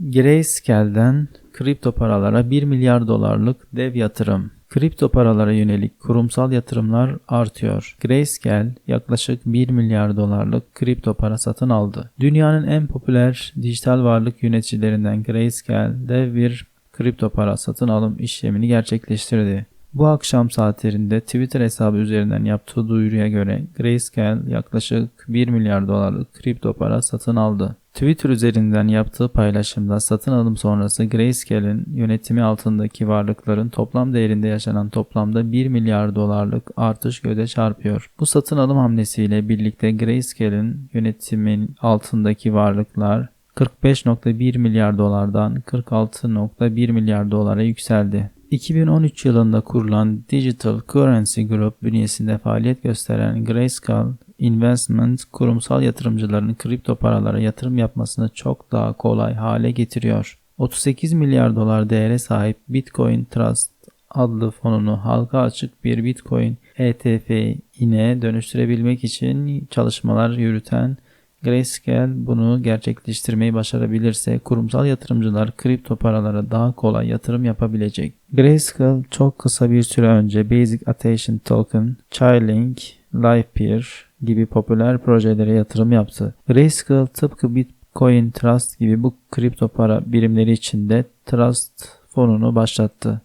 Grayscale'den kripto paralara 1 milyar dolarlık dev yatırım. Kripto paralara yönelik kurumsal yatırımlar artıyor. Grayscale yaklaşık 1 milyar dolarlık kripto para satın aldı. Dünyanın en popüler dijital varlık yöneticilerinden Grayscale dev bir kripto para satın alım işlemini gerçekleştirdi. Bu akşam saatlerinde Twitter hesabı üzerinden yaptığı duyuruya göre Grayscale yaklaşık 1 milyar dolarlık kripto para satın aldı. Twitter üzerinden yaptığı paylaşımda satın alım sonrası Grayscale'in yönetimi altındaki varlıkların toplam değerinde yaşanan toplamda 1 milyar dolarlık artış göze çarpıyor. Bu satın alım hamlesiyle birlikte Grayscale'in yönetimin altındaki varlıklar 45.1 milyar dolardan 46.1 milyar dolara yükseldi. 2013 yılında kurulan Digital Currency Group bünyesinde faaliyet gösteren Grayscale Investment kurumsal yatırımcıların kripto paralara yatırım yapmasını çok daha kolay hale getiriyor. 38 milyar dolar değere sahip Bitcoin Trust adlı fonunu halka açık bir Bitcoin ETF'ine dönüştürebilmek için çalışmalar yürüten Grayscale bunu gerçekleştirmeyi başarabilirse kurumsal yatırımcılar kripto paralara daha kolay yatırım yapabilecek. Grayscale çok kısa bir süre önce Basic Attention Token, Chainlink, Livepeer gibi popüler projelere yatırım yaptı. Grayscale tıpkı Bitcoin Trust gibi bu kripto para birimleri içinde Trust fonunu başlattı.